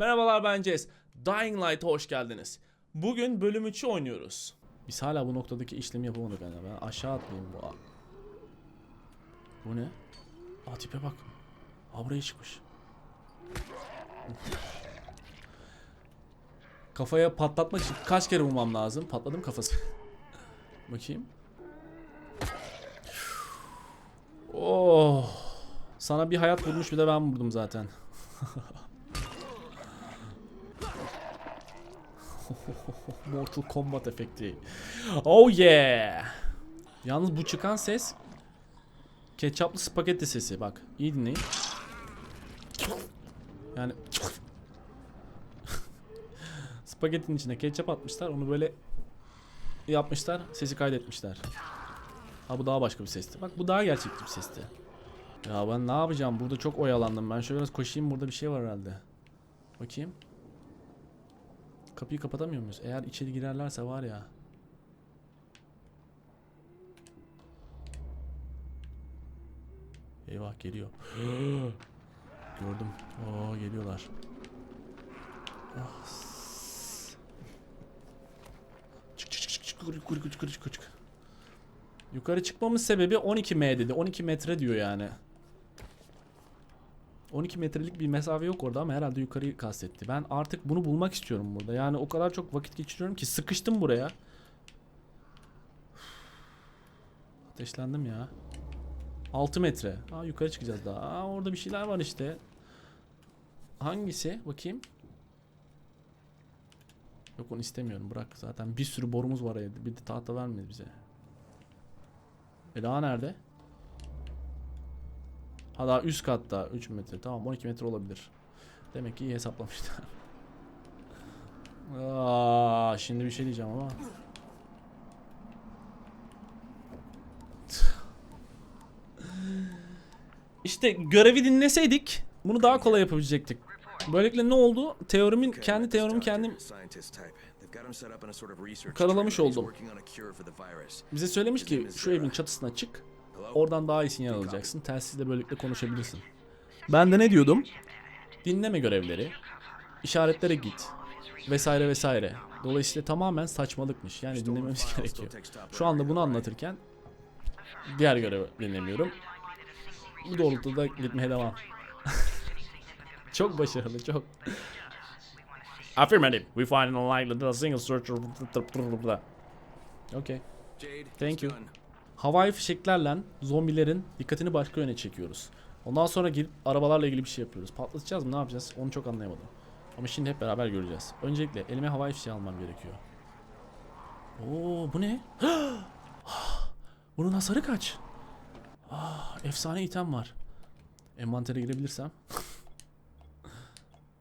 Merhabalar ben Jess. Dying Light'a hoş geldiniz. Bugün bölüm 3'ü oynuyoruz. Biz hala bu noktadaki işlemi yapamadık yani. Ben aşağı atlayayım bu. Bu ne? Aa tipe bak. Aa buraya çıkmış. Kafaya patlatmak için kaç kere vurmam lazım? Patladım kafası. Bakayım. Oh. Sana bir hayat vurmuş bir de ben vurdum zaten. Mortal Kombat efekti. Oh yeah. Yalnız bu çıkan ses ketçaplı spagetti sesi bak. iyi dinleyin. Yani spagettinin içine ketçap atmışlar. Onu böyle yapmışlar. Sesi kaydetmişler. Ha bu daha başka bir sesti. Bak bu daha gerçekçi bir sesti. Ya ben ne yapacağım? Burada çok oyalandım. Ben şöyle biraz koşayım. Burada bir şey var herhalde. Bakayım. Kapıyı kapatamıyor muyuz? Eğer içeri girerlerse var ya. Eyvah geliyor. Gördüm. Oo geliyorlar. Ah. Çık çık çık çık yukarı yukarı yukarı yukarı çık. Yukarı çıkmamın sebebi 12M dedi. 12 metre diyor yani. 12 metrelik bir mesafe yok orada ama herhalde yukarıyı kastetti. Ben artık bunu bulmak istiyorum burada. Yani o kadar çok vakit geçiriyorum ki sıkıştım buraya. Ateşlendim ya. 6 metre. Aa yukarı çıkacağız daha. Aa orada bir şeyler var işte. Hangisi? Bakayım. Yok onu istemiyorum. Bırak zaten bir sürü borumuz var evde. Bir de tahta vermedi bize. Ela nerede? Ha daha üst katta 3 metre. Tamam 12 metre olabilir. Demek ki iyi hesaplamışlar. Aa, şimdi bir şey diyeceğim ama. İşte görevi dinleseydik bunu daha kolay yapabilecektik. Böylelikle ne oldu? Teorimin kendi teorimi kendim karalamış oldum. Bize söylemiş ki şu evin çatısına çık. Oradan daha iyi sinyal alacaksın. Telsizle böylelikle konuşabilirsin. Ben de ne diyordum? Dinleme görevleri. işaretlere git. Vesaire vesaire. Dolayısıyla tamamen saçmalıkmış. Yani dinlememiz gerekiyor. Şu anda bunu anlatırken diğer görevi dinlemiyorum. Bu doğrultuda gitmeye devam. çok başarılı, çok. Affirmative. We find unlikely that a single searcher. Okay. Thank you. Havai fişeklerle zombilerin dikkatini başka yöne çekiyoruz. Ondan sonra girip arabalarla ilgili bir şey yapıyoruz. Patlatacağız mı ne yapacağız onu çok anlayamadım. Ama şimdi hep beraber göreceğiz. Öncelikle elime havai fişeği almam gerekiyor. Oo bu ne? Bunun hasarı kaç? Ah, efsane item var. Envantere girebilirsem.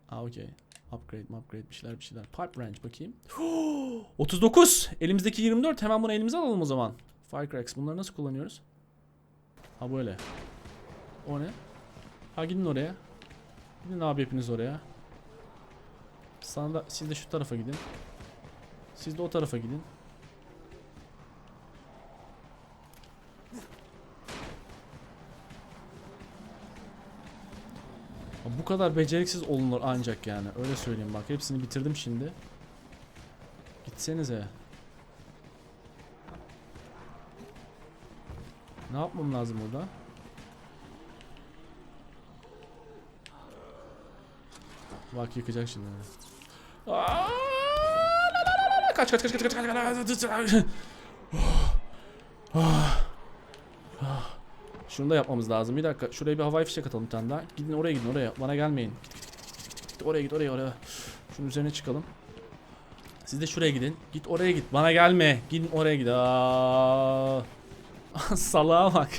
Aa okey. Upgrade, upgrade bir şeyler bir şeyler. Pipe range bakayım. 39. Elimizdeki 24. Hemen bunu elimize alalım o zaman. Firecracks. Bunları nasıl kullanıyoruz? Ha böyle. O ne? Ha gidin oraya. Gidin abi hepiniz oraya. Sana da siz de şu tarafa gidin. Siz de o tarafa gidin. Bu kadar beceriksiz olunur ancak yani. Öyle söyleyeyim bak. Hepsini bitirdim şimdi. Gitsenize. Ne yapmam lazım burada? Bak yıkacak şimdi. Aa. Kaç kaç kaç kaç kaç kaç kaç. Ah. Ah. Şunu da yapmamız lazım. Bir dakika. Şuraya bir havai fişek atalım bir tane daha. Gidin oraya gidin oraya. Bana gelmeyin. Git git git git git. git. Oraya git oraya oraya. Şunun üzerine çıkalım. Siz de şuraya gidin. Git oraya git. Bana gelme. Gidin oraya git. Aa. Salağa bak.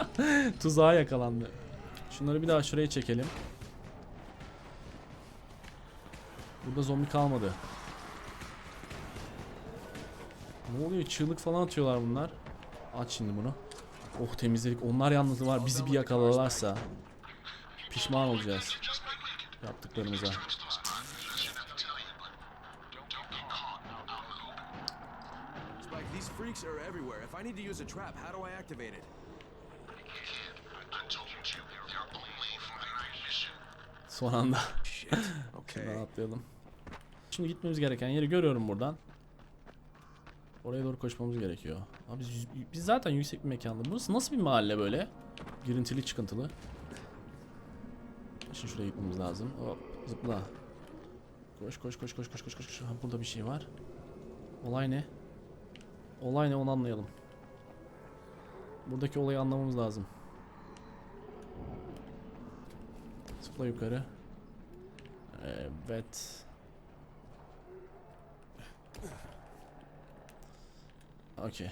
Tuzağa yakalandı. Şunları bir daha şuraya çekelim. Burada zombi kalmadı. Ne oluyor? Çığlık falan atıyorlar bunlar. Aç şimdi bunu. Oh temizledik. Onlar yalnız var. Bizi bir yakalalarsa pişman olacağız. Yaptıklarımıza. Freaks are everywhere. If I need to use a trap, how do I activate it? Son anda. Şuradan atlayalım. Şimdi gitmemiz gereken yeri görüyorum buradan. Oraya doğru koşmamız gerekiyor. Abi biz, biz zaten yüksek bir mekanda. Burası nasıl bir mahalle böyle? Girintili çıkıntılı. Şimdi şuraya gitmemiz lazım. Hop zıpla. Koş koş koş koş koş koş koş. Ha, burada bir şey var. Olay ne? Olay ne onu anlayalım. Buradaki olayı anlamamız lazım. Zıpla yukarı. Evet. Okey.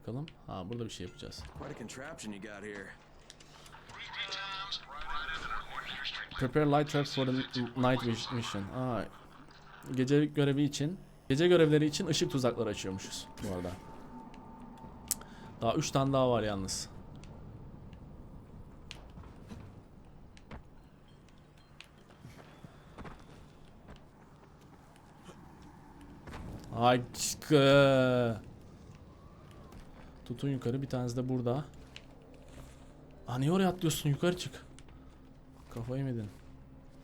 Bakalım. Ha burada bir şey yapacağız. Prepare light traps for the night mission. Aa, gece görevi için, gece görevleri için ışık tuzakları açıyormuşuz bu arada. Daha 3 tane daha var yalnız. Aşkı. Tutun yukarı bir tanesi de burada. Aa niye oraya atlıyorsun yukarı çık. Kafayı mı yedin?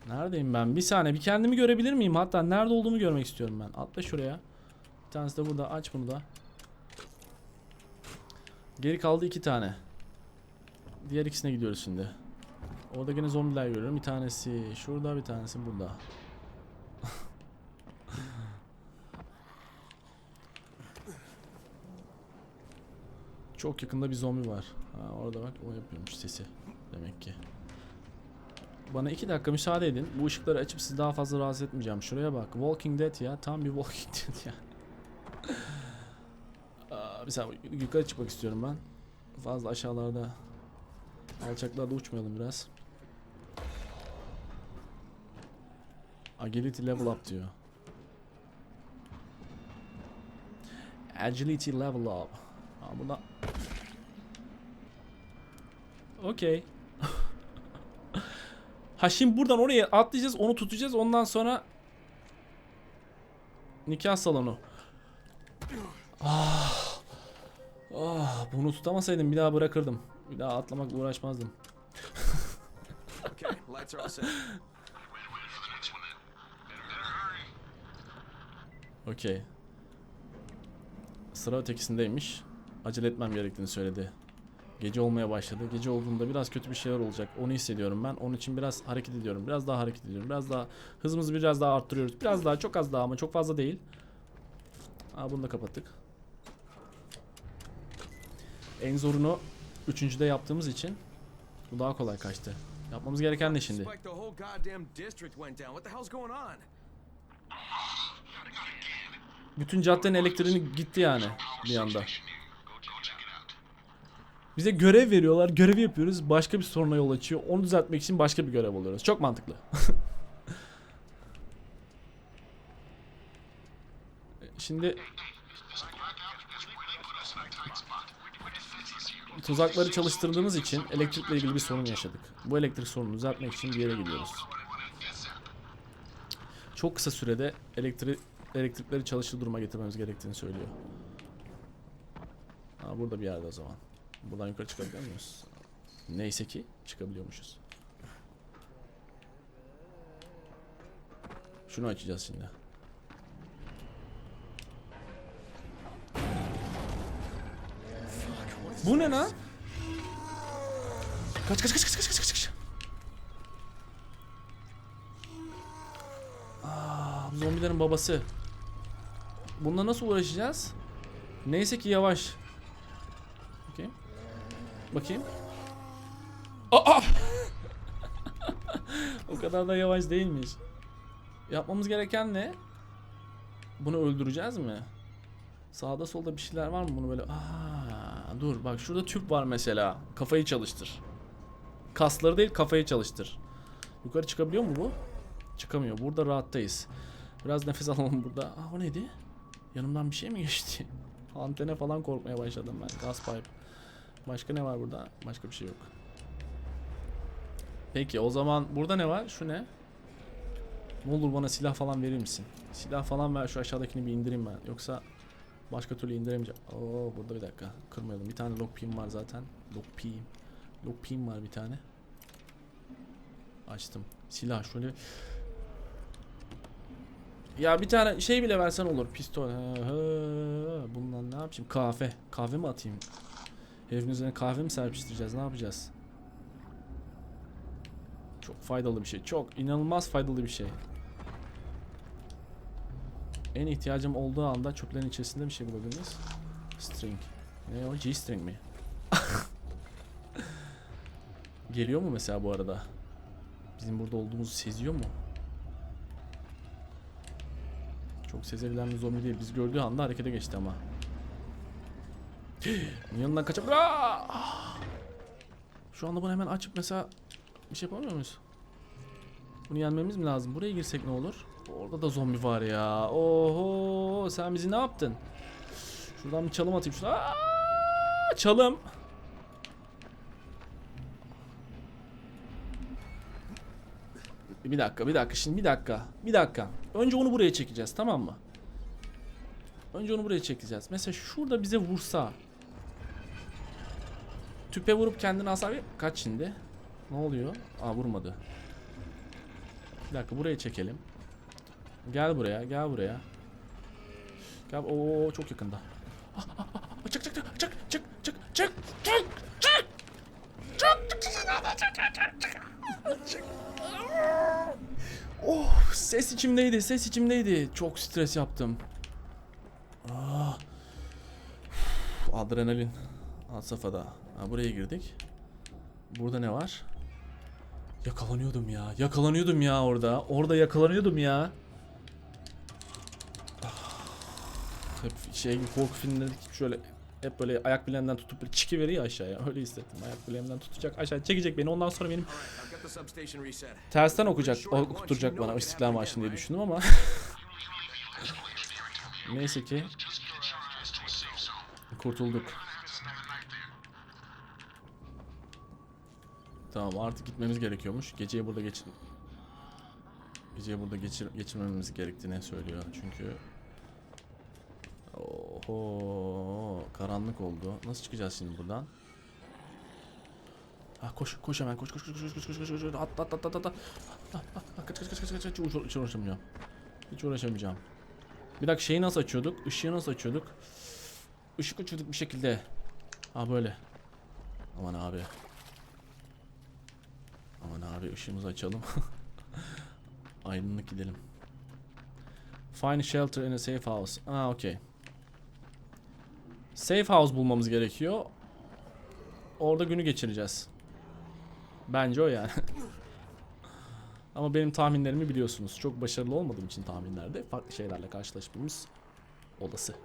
Neredeyim ben? Bir saniye bir kendimi görebilir miyim? Hatta nerede olduğumu görmek istiyorum ben. Atla şuraya. Bir tanesi de burada. Aç bunu da. Geri kaldı iki tane. Diğer ikisine gidiyoruz şimdi. Orada gene zombiler görüyorum. Bir tanesi şurada bir tanesi burada. Çok yakında bir zombi var. Ha, orada bak o yapıyormuş sesi. Demek ki. Bana iki dakika müsaade edin. Bu ışıkları açıp sizi daha fazla rahatsız etmeyeceğim. Şuraya bak. Walking Dead ya. Tam bir Walking Dead ya. Aa, saniye yukarı çıkmak istiyorum ben. Fazla aşağılarda alçaklarda uçmayalım biraz. Agility level up diyor. Agility level up. Aa, buna... Okey. Ha şimdi buradan oraya atlayacağız, onu tutacağız. Ondan sonra nikah salonu. Ah. Ah, bunu tutamasaydım bir daha bırakırdım. Bir daha atlamakla uğraşmazdım. Okey. Sıra ötekisindeymiş. Acele etmem gerektiğini söyledi. Gece olmaya başladı. Gece olduğunda biraz kötü bir şeyler olacak. Onu hissediyorum ben. Onun için biraz hareket ediyorum. Biraz daha hareket ediyorum. Biraz daha hızımızı biraz daha arttırıyoruz. Biraz daha çok az daha ama çok fazla değil. Aa bunu da kapattık. En zorunu üçüncüde yaptığımız için bu daha kolay kaçtı. Yapmamız gereken ne şimdi? Bütün caddenin elektriğini gitti yani bir anda. Bize görev veriyorlar. Görevi yapıyoruz. Başka bir soruna yol açıyor. Onu düzeltmek için başka bir görev alıyoruz. Çok mantıklı. Şimdi tuzakları çalıştırdığımız için elektrikle ilgili bir sorun yaşadık. Bu elektrik sorununu düzeltmek için bir yere gidiyoruz. Çok kısa sürede elektrik elektrikleri çalışır duruma getirmemiz gerektiğini söylüyor. Ha, burada bir yerde o zaman. Buradan yukarı çıkabiliyor muyuz? Neyse ki çıkabiliyormuşuz. Şunu açacağız şimdi. Bu ne lan? Kaç kaç kaç kaç kaç kaç kaç. Aa, bu zombilerin babası. Bununla nasıl uğraşacağız? Neyse ki yavaş. Bakayım. Aa! o kadar da yavaş değilmiş. Yapmamız gereken ne? Bunu öldüreceğiz mi? Sağda solda bir şeyler var mı bunu böyle? Aa, dur bak şurada tüp var mesela. Kafayı çalıştır. Kasları değil kafayı çalıştır. Yukarı çıkabiliyor mu bu? Çıkamıyor. Burada rahattayız. Biraz nefes alalım burada. Aa o neydi? Yanımdan bir şey mi geçti? Antene falan korkmaya başladım ben. Gaz pipe. Başka ne var burada? Başka bir şey yok. Peki o zaman burada ne var? Şu ne? Ne olur bana silah falan verir misin? Silah falan ver şu aşağıdakini bir indireyim ben. Yoksa başka türlü indiremeyeceğim. Oo burada bir dakika. Kırmayalım. Bir tane lockpick'im var zaten. Lockpick'im. Lockpick'im var bir tane. Açtım. Silah şöyle Ya bir tane şey bile versen olur. Pistol. Bundan ne yapayım? Kahve. Kahve mi atayım? Herifin üzerine kahve mi serpiştireceğiz? Ne yapacağız? Çok faydalı bir şey. Çok inanılmaz faydalı bir şey. En ihtiyacım olduğu anda çöplerin içerisinde bir şey bulabiliriz. String. Ne o? G-string mi? Geliyor mu mesela bu arada? Bizim burada olduğumuzu seziyor mu? Çok sezebilen bir zombi değil. Biz gördüğü anda harekete geçti ama. Yanından kaçıp Şu anda bunu hemen açıp mesela bir şey yapamıyor muyuz? Bunu yenmemiz mi lazım? Buraya girsek ne olur? Orada da zombi var ya. Oho sen bizi ne yaptın? Şuradan bir çalım atayım şuna. Aa, çalım. Bir dakika, bir dakika. Şimdi bir dakika. Bir dakika. Önce onu buraya çekeceğiz, tamam mı? Önce onu buraya çekeceğiz. Mesela şurada bize vursa. Tüpe vurup kendini hasar Kaç şimdi? Ne oluyor? Aa vurmadı. Bir dakika buraya çekelim. Gel buraya, gel buraya. Gel. Oo çok yakında. Ah, ah, ah, Çık çık çık çık çık çık çık çık çık. Oh ses içimdeydi ses içimdeydi. Çok stres yaptım. Ah. Adrenalin. Had safhada. Ha, buraya girdik. Burada ne var? Yakalanıyordum ya. Yakalanıyordum ya orada. Orada yakalanıyordum ya. Ah. Hep şey gibi korku filmlerindeki şöyle hep böyle ayak bileğimden tutup böyle çiki veriyor aşağıya. Öyle hissettim. Ayak bileğimden tutacak aşağı çekecek beni. Ondan sonra benim tersten okuyacak, okutturacak bana İstiklal Marşı'nı diye düşündüm ama. Neyse ki kurtulduk. Tamam artık gitmemiz gerekiyormuş. Geceyi burada geçir Geceyi burada geçir geçirmememiz gerektiğini söylüyor? Çünkü Oho karanlık oldu. Nasıl çıkacağız şimdi buradan? Ah koş koş hemen koş koş koş koş koş koş koş koş at at at at at at. Ah, kaç kaç kaç kaç kaç kaç. Hiç hiç uğraşamayacağım. Hiç uğraşamayacağım. Bir dakika şeyi nasıl açıyorduk? Işığı nasıl açıyorduk? Işık açıyorduk bir şekilde. Ha böyle. Aman abi aman abi ışığımızı açalım aydınlık gidelim find shelter in a safe house ah okey safe house bulmamız gerekiyor orada günü geçireceğiz Bence o yani. Ama benim tahminlerimi biliyorsunuz. Çok başarılı olmadığım için tahminlerde farklı şeylerle karşılaşmamız olası.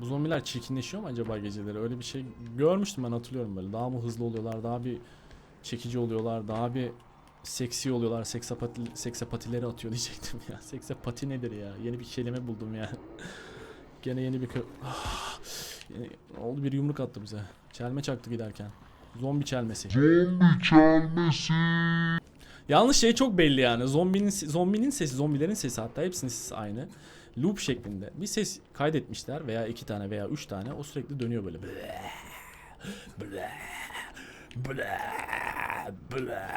Bu zombiler çirkinleşiyor mu acaba geceleri? Öyle bir şey görmüştüm ben hatırlıyorum böyle. Daha mı hızlı oluyorlar, daha bir çekici oluyorlar, daha bir seksi oluyorlar. Seksapati, seksapatileri atıyor diyecektim ya. Seksapati nedir ya? Yeni bir kelime buldum ya. Gene yeni bir kö... Ah, yeni- oldu bir yumruk attı bize. Çelme çaktı giderken. Zombi çelmesi. Zombi çalması. Yalnız şey çok belli yani. Zombinin zombinin sesi, zombilerin sesi hatta hepsinin sesi aynı. Loop şeklinde. Bir ses kaydetmişler veya iki tane veya üç tane. O sürekli dönüyor böyle. Ble, ble, ble, ble.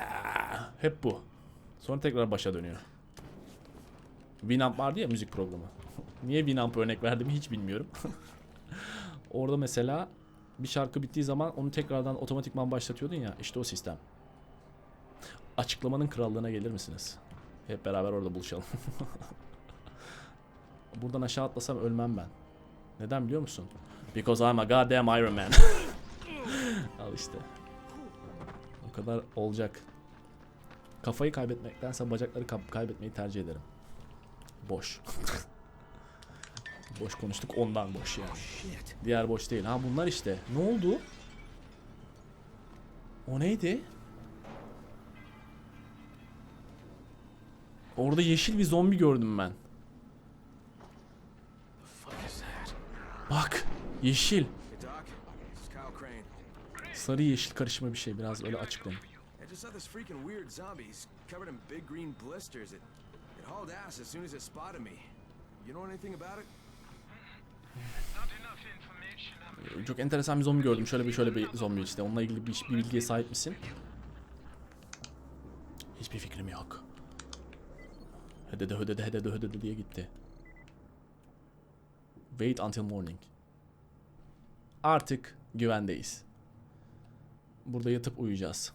Hep bu. Sonra tekrar başa dönüyor. Winamp vardı ya müzik programı. Niye Winamp örnek verdim hiç bilmiyorum. Orada mesela bir şarkı bittiği zaman onu tekrardan otomatikman başlatıyordun ya. işte o sistem. Açıklamanın krallığına gelir misiniz? Hep beraber orada buluşalım. Buradan aşağı atlasam ölmem ben. Neden biliyor musun? Because I'm a goddamn Iron Man. Al işte. O kadar olacak. Kafayı kaybetmektense bacakları kaybetmeyi tercih ederim. Boş. boş konuştuk ondan boş yani. Diğer boş değil. Ha bunlar işte. Ne oldu? O neydi? Orada yeşil bir zombi gördüm ben. Bak yeşil. Sarı yeşil karışma bir şey biraz öyle açıklayın. Ee, çok enteresan bir zombi gördüm. Şöyle bir şöyle bir zombi işte. Onunla ilgili bir, bir bilgiye sahip misin? Hiçbir fikrim yok. Hedede hedede hedede hedede diye gitti. Wait until morning. Artık güvendeyiz. Burada yatıp uyuyacağız.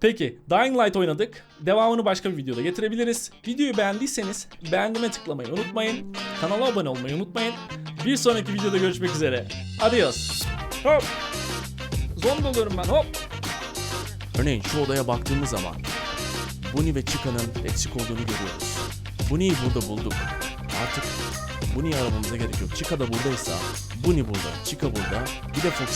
Peki, Dying Light oynadık. Devamını başka bir videoda getirebiliriz. Videoyu beğendiyseniz beğendiğime tıklamayı unutmayın. Kanala abone olmayı unutmayın. Bir sonraki videoda görüşmek üzere. Adios. Hop. Zombi oluyorum ben hop. Örneğin şu odaya baktığımız zaman Bunny ve Chica'nın eksik olduğunu görüyoruz. Bunny'yi burada bulduk. Artık Bunny'yi aramamıza gerek yok. Chica da buradaysa Bunny burada, Chica burada. Bir de Fox